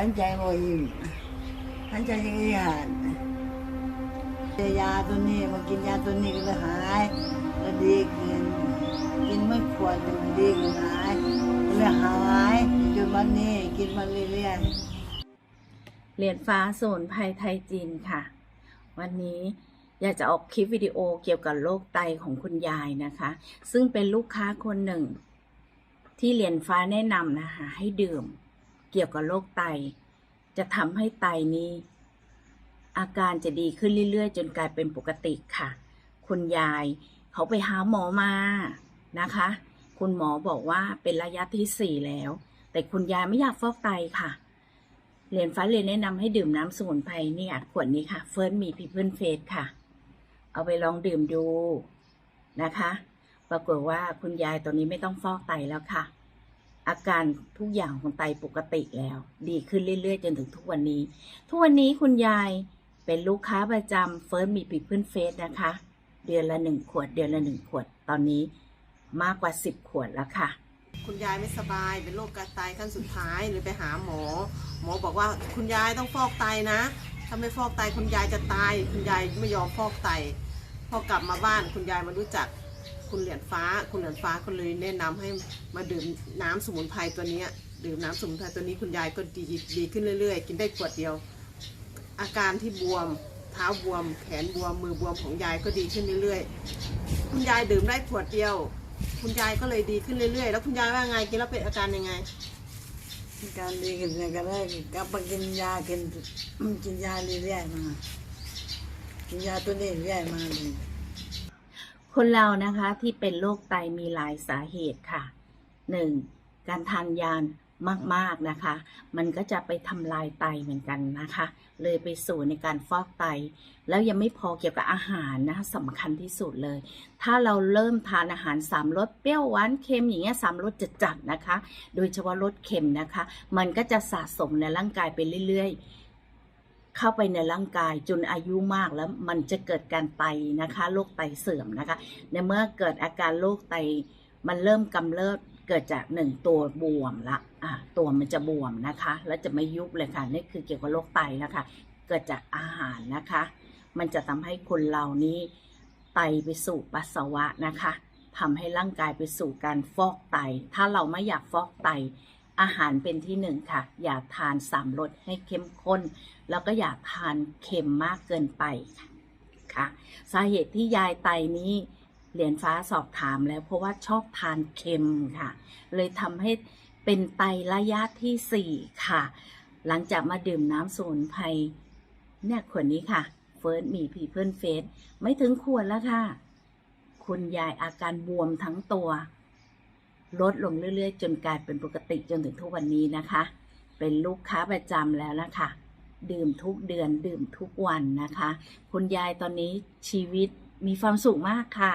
หันใจโมยิ้มหันใจยังไงหันยาตัวนี้มากินยาตัวนี้ก็เลยหายแล้วดีขึ้นกินไม่ควรจนดีขึ้นหายเลยหายจนวันนี้กินมาเรื่อยๆเหรียญฟ้าโซนภัยไทยจีนค่ะ วันนี้อยากจะออกคลิปวิดีโอเกี่ยวกับโรคไตของคุณยายนะคะ ซึ่งเป็นลูกค้าคนหนึ่ง ที่เหรียญฟ้าแนะนำนะคะ ให้ดื่ม เกี่ยวกับโรคไต จะทำให้ไตนี้ อาการจะดีขึ้นเรื่อยๆ จนกลายเป็นปกติค่ะ คุณยายเขาไปหาหมอมานะคะ คุณหมอบอกว่าเป็นระยะที่สี่แล้ว แต่คุณยายไม่อยากฟอกไตค่ะเรียนฟ้าเรียนแนะนำให้ดื่มน้ำสมุนไพรนี่อัดขวดนี้ค่ะเฟิร์สมีพีเพิลเฟสค่ะ เอาไปลองดื่มดูนะคะ ปรากฏว่าคุณยายตอนนี้ไม่ต้องฟอกไตแล้วค่ะ อาการทุกอย่างของไตปกติแล้ว ดีขึ้นเรื่อยๆ จนถึงทุกวันนี้ ทุกวันนี้คุณยายเป็นลูกค้าประจำเฟิร์สมีพีเพิลเฟสนะคะ เดือนละหนึ่งขวด เดือนละหนึ่งขวด ตอนนี้มากกว่าสิบขวดแล้วค่ะคุณยายไม่สบายเป็นโรคกระไตขั้นสุดท้ายหรือไปหาหมอ หมอบอกว่าคุณยายต้องฟอกไตนะถ้าไม่ฟอกไตคุณยายจะตาย คุณยายไม่ยอมฟอกไต พอกลับมาบ้านคุณยายมารู้จัก คุณเหรียญฟ้า คุณเหรียญฟ้าก็เลยแนะนำให้มาดื่มน้ำสมุนไพรตัวนี้ดื่มน้ำสมุนไพรตัวนี้คุณยายก็ดีดีขึ้นเรื่อย ๆ กินได้ขวดเดียว อาการที่บวมเท้าบวม แขนบวมมือบวมของยายก็ดีขึ้นเรื่อยๆ คุณยายดื่มได้ขวดเดียว คุณยายก็เลยดีขึ้นเรื่อยๆ แล้วคุณยายว่าไงกินแล้วเป็นอาการยังไงการดีขึ้นก็ได้กลับมากินยากินกินยาเรื่อยๆมากินยาตัวนี้เรื่อยมาเลย คนเรานะคะที่เป็นโรคไตมีหลายสาเหตุค่ะ 1. การทานยานมากๆนะคะ มันก็จะไปทำลายไตเหมือนกันนะคะ เลยไปสู่ในการฟอกไต แล้วยังไม่พอเกี่ยวกับอาหารนะคะสำคัญที่สุดเลย ถ้าเราเริ่มทานอาหารสามรสเปรี้ยวหวานเค็มอย่างเงี้ยสามรสจัดๆนะคะ โดยเฉพาะรสเค็มนะคะ มันก็จะสะสมในร่างกายไปเรื่อยๆ เข้าไปในร่างกายจนอายุมากแล้วมันจะเกิดการไตนะคะโรคไตเสื่อมนะคะ ในเมื่อเกิดอาการโรคไตมันเริ่มกำเริบเกิดจากหนึ่งตัวบวมละอะตัวมันจะบวมนะคะ แล้วจะไม่ยุบเลยค่ะนี่คือเกี่ยวกับโรคไตนะคะเกิดจากอาหารนะคะ มันจะทำให้คนเรานี้ไตไปสู่ปัสสาวะนะคะทำให้ร่างกายไปสู่การฟอกไต ถ้าเราไม่อยากฟอกไต อาหารเป็นที่หนึ่งค่ะ อย่าทานสามรสให้เข้มข้น แล้วก็อย่าทานเค็มมากเกินไปค่ะ สาเหตุที่ยายไตนี้เหรียญฟ้าสอบถามแล้วเพราะว่าชอบทานเค็มค่ะ เลยทำให้เป็นไตระยะที่สี่ค่ะ หลังจากมาดื่มน้ำสมุนไพรเนี่ยขวดนี้ค่ะเฟิร์สมีพีเพิลเฟสไม่ถึงขวดแล้วค่ะ คุณยายอาการบวมทั้งตัว ลดลงเรื่อยๆ จนกลายเป็นปกติจนถึงทุกวันนี้นะคะ เป็นลูกค้าประจำแล้วนะคะ ดื่มทุกเดือนดื่มทุกวันนะคะ คุณยายตอนนี้ชีวิตมีความสุขมากค่ะ